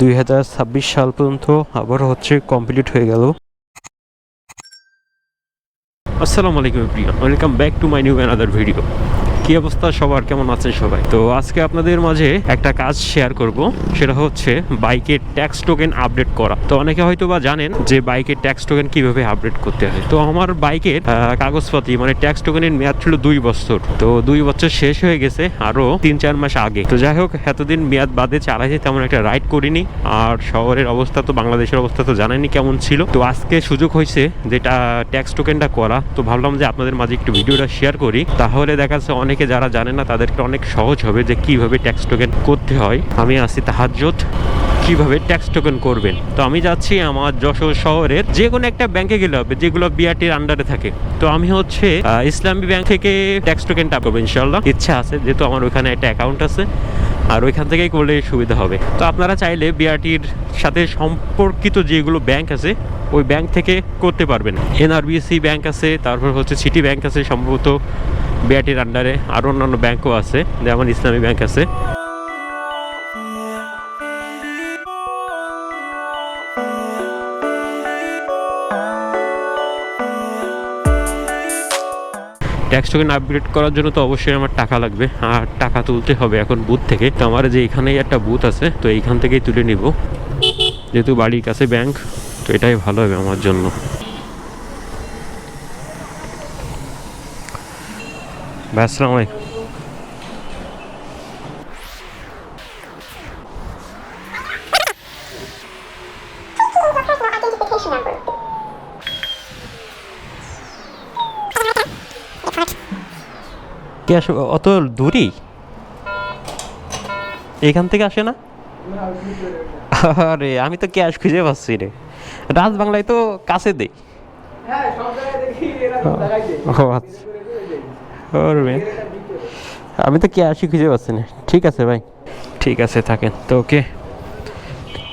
দুই হাজার ছাব্বিশ সাল পর্যন্ত আবার হচ্ছে কমপ্লিট হয়ে গেল। আসসালামু আলাইকুম, প্রিয়। Welcome back to my new another video কি অবস্থা? সবার কেমন আছেন সবাই? তো আজকে আপনাদের মাঝে একটা কাজ শেয়ার করব। সেটা হচ্ছে বাইকের ট্যাক্স টোকেন আপডেট করা। তো অনেকে হয়তো বা জানেন যে বাইকের ট্যাক্স টোকেন কীভাবে আপডেট করতে হয়। তো আমার বাইকের কাগজপাতি মানে ট্যাক্স টোকেনের মেয়াদ ছিল দুই বছর। তো দুই বছর শেষ হয়ে গেছে, আরও তিন চার মাস আগে। তো যাই হোক, এতদিন মেয়াদ বাদে চালাইছে তেমন একটা রাইড করিনি। আর শহরের অবস্থা তো, বাংলাদেশের অবস্থা তো জানেনই কেমন ছিল। তো আজকে সুযোগ হয়েছে যেটা ট্যাক্স টোকেনটা করা। তো ভাবলাম যে আপনাদের মাঝে একটু ভিডিওটা শেয়ার করি। তাহলে দেখা যাচ্ছে অনেকে যারা জানে না, তাদেরকে অনেক সহজ হবে যে কীভাবে ট্যাক্স টোকেন করতে হয়। আমি আছি তাহাজ্জত কীভাবে ট্যাক্স টোকেন করবেন? তো আমি যাচ্ছি আমার যশোর শহরের যে কোনো একটা ব্যাংকে গেলে হবে, যেগুলো বিআরটির আন্ডারে থাকে। তো আমি হচ্ছে ইসলামী ব্যাংক থেকে ট্যাক্স টোকেনটা করব ইনশাল্লাহ ইচ্ছা আছে, যেহেতু আমার ওইখানে একটা অ্যাকাউন্ট আছে, আর ওইখান থেকেই করলে সুবিধা হবে। তো আপনারা চাইলে বিআরটির সাথে সম্পর্কিত যেগুলো ব্যাংক আছে, ওই ব্যাংক থেকে করতে পারবেন। এনআরবিসি ব্যাংক আছে, তারপর হচ্ছে সিটি ব্যাংক আছে, সম্ভবত বিআরটির আন্ডারে আরও অন্যান্য ব্যাংকও আছে যেমন ইসলামী ব্যাংক আছে। ট্যাক্স টোকেন আপগ্রেড করার জন্য তো অবশ্যই আমার টাকা লাগবে, আর টাকা তুলতে হবে এখন বুথ থেকে। তো আমার যে এখানেই একটা বুথ আছে, তো এইখান থেকেই তুলে নিব। যেহেতু বাড়ির কাছে ব্যাংক তো এটাই ভালো হবে আমার জন্য। ভাই আসসালামু আলাইকুম number. ক্যাশ অত দূরই? এখান থেকে আসে না? আরে আমি তো ক্যাশ খুঁজে পাচ্ছি রে। রাজ বাংলায় তো কাছে দেই। হ্যাঁ। ও আচ্ছা। মেয়ে। আমি তো ক্যাশই খুঁজে পাচ্ছি না। ঠিক আছে ভাই। ঠিক আছে, থাকেন। তো ওকে,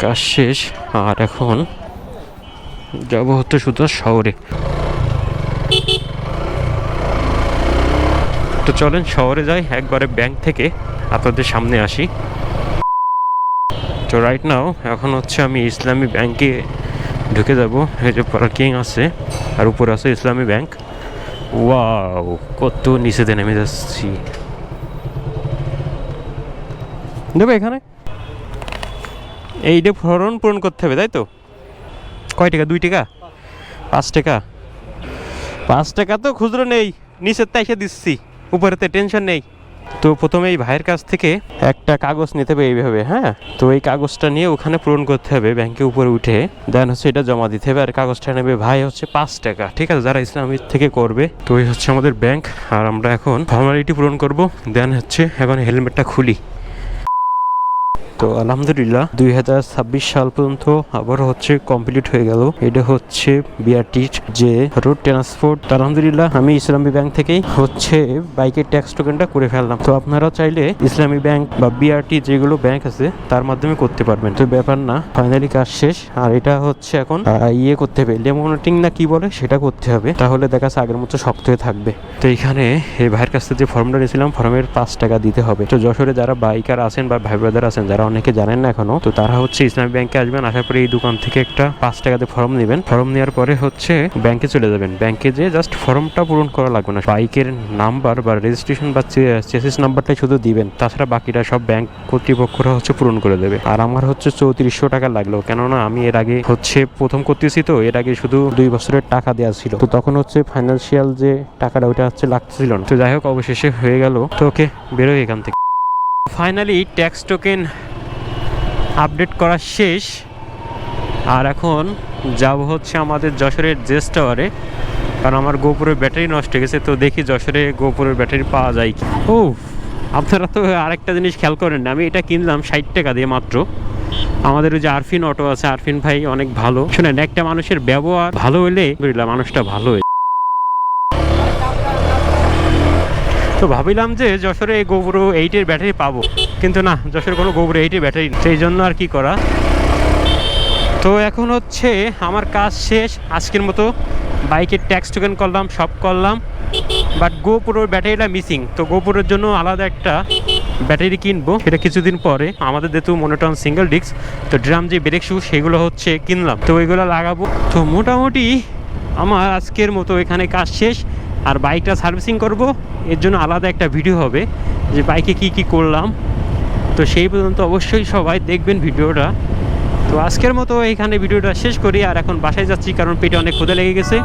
কাজ শেষ। আর এখন যাব হচ্ছে শুধু শহরে। তো চলেন শহরে যাই, একবারে ব্যাংক থেকে আপনাদের সামনে আসি। তো রাইট নাও এখন হচ্ছে আমি ইসলামী ব্যাংকে ঢুকে যাব। এই যে পার্কিং আছে, আর উপরে আছে ইসলামী ব্যাংক ওয়াও কত নিচেতে নেমে যাচ্ছি। দেবে এখানে। এইটা ফরন পূরণ করতে হবে, তাই তো? কয় টাকা? দুই টাকা? পাঁচ টাকা? পাঁচ টাকা তো খুচরো নেই নিচের তাইসে দিচ্ছি, উপরেতে টেনশন নেই। তো প্রথমে এই ভাইয়ের কাছ থেকে একটা কাগজ নিতে হবে এইভাবে হ্যাঁ? তো এই কাগজটা নিয়ে ওখানে পূরণ করতে হবে ব্যাংকে উপরে উঠে। দেন হচ্ছে এটা জমা দিতে হবে। আর কাগজটা নেবে ভাই হচ্ছে পাঁচ টাকা, ঠিক আছে? যারা ইসলামিক থেকে করবে, তো এই হচ্ছে আমাদের ব্যাংক। আর আমরা এখন ফর্মালিটি পূরণ করব। দেন হচ্ছে এখন হেলমেটটা খুলি। তো আলহামদুলিল্লাহ, দুই হাজার ছাব্বিশ সাল পর্যন্ত আবার হচ্ছে কমপ্লিট হয়ে গেল। এটা হচ্ছে বিআরটির যে রোড ট্রান্সপোর্ট আলহামদুলিল্লাহ, আমি ইসলামী ব্যাংক থেকেই হচ্ছে বাইকের ট্যাক্স টোকেনটা করে ফেললাম। তো আপনারা চাইলে ইসলামী ব্যাংক বা বিআরটি যেগুলো ব্যাংক আছে, তার মাধ্যমে করতে পারবেন। তো ব্যাপার না ফাইনালি কাজ শেষ। আর এটা হচ্ছে এখন ইয়ে করতে হবে লেমোনেটিং না কি বলে, সেটা করতে হবে। তাহলে দেখা যাচ্ছে আগের মতো শক্ত হয়ে থাকবে। তো এখানে এই ভাইয়ের কাছ থেকে যে ফর্মটা নিয়েছিলাম ফর্মের পাঁচ টাকা দিতে হবে। তো যশোরে যারা বাইকার আছেন বা ভাই ব্রাদার আছেন, যারা অনেকে জানেন না এখনও। তো তারা হচ্ছে ইসলামী ব্যাংকে আসবেন, আসার পরে এই দোকান থেকে একটা পাঁচ টাকাতে ফর্ম নেবেন। ফর্ম নেওয়ার পরে হচ্ছে ব্যাংকে চলে যাবেন। ব্যাংকে যে জাস্ট ফর্মটা পূরণ করা লাগবে না। বাইকের নাম্বার বা রেজিস্ট্রেশন বা চেসিস নাম্বারটাই শুধু দিবেন। তাছাড়া বাকিটা সব ব্যাংক কর্তৃপক্ষরা হচ্ছে পূরণ করে দেবে। আর আমার হচ্ছে চৌত্রিশশো টাকা লাগল। কেননা আমি এর আগে হচ্ছে প্রথম করতেছি তো, এর আগে শুধু দুই বছরের টাকা দেওয়া ছিল। তো তখন হচ্ছে ফাইন্যান্সিয়াল যে টাকাটা ওইটা হচ্ছে লাগতেছিল না। তো যাই হোক, অবশেষে হয়ে গেল। তো ওকে, বেরোই এখান থেকে। ফাইনালি ট্যাক্স টোকেন আপডেট করা শেষ। আর এখন যাব হচ্ছে আমাদের যশোরের জেস টাওয়ারে। কারণ আমার গোপুরের ব্যাটারি নষ্ট হয়ে গেছে, তো দেখি যশোরে গোপুরের ব্যাটারি পাওয়া যায় কি। ও আপনারা তো আরেকটা জিনিস খেয়াল করেন আমি এটা কিনলাম ষাট টাকা দিয়ে মাত্র। আমাদের ওই যে আরফিন অটো আছে, আরফিন ভাই অনেক ভালো। শুনেন, একটা মানুষের ব্যবহার ভালো হলে মানুষটা ভালো হয়ে তো ভাবিলাম যে যশোরে এই গোবরো এইটের ব্যাটারি পাবো। কিন্তু না, যশোরে কোনো গোবরো এইটের ব্যাটারি সেই জন্য আর কি করা? তো এখন হচ্ছে আমার কাজ শেষ। আজকের মতো বাইকের ট্যাক্স টোকেন করলাম, সব করলাম। বাট গোপুরোর ব্যাটারিটা মিসিং। তো গোপুরের জন্য আলাদা একটা ব্যাটারি কিনবো। সেটা কিছুদিন পরে। আমাদের যেহেতু মনোটন সিঙ্গেল ডিস্ক, তো ড্রাম যে ব্রেক শু, সেগুলো হচ্ছে কিনলাম। তো ওইগুলো লাগাবো। তো মোটামুটি আমার আজকের মতো এখানে কাজ শেষ। আর বাইকটা সার্ভিসিং করব, এর জন্য আলাদা একটা ভিডিও হবে যে বাইকে কি কি করলাম। তো সেই পর্যন্ত অবশ্যই সবাই দেখবেন ভিডিওটা। তো আজকের মতো এখানে ভিডিওটা শেষ করি, আর এখন বাসায় যাচ্ছি কারণ পেটে অনেক ক্ষুদে লেগে গেছে।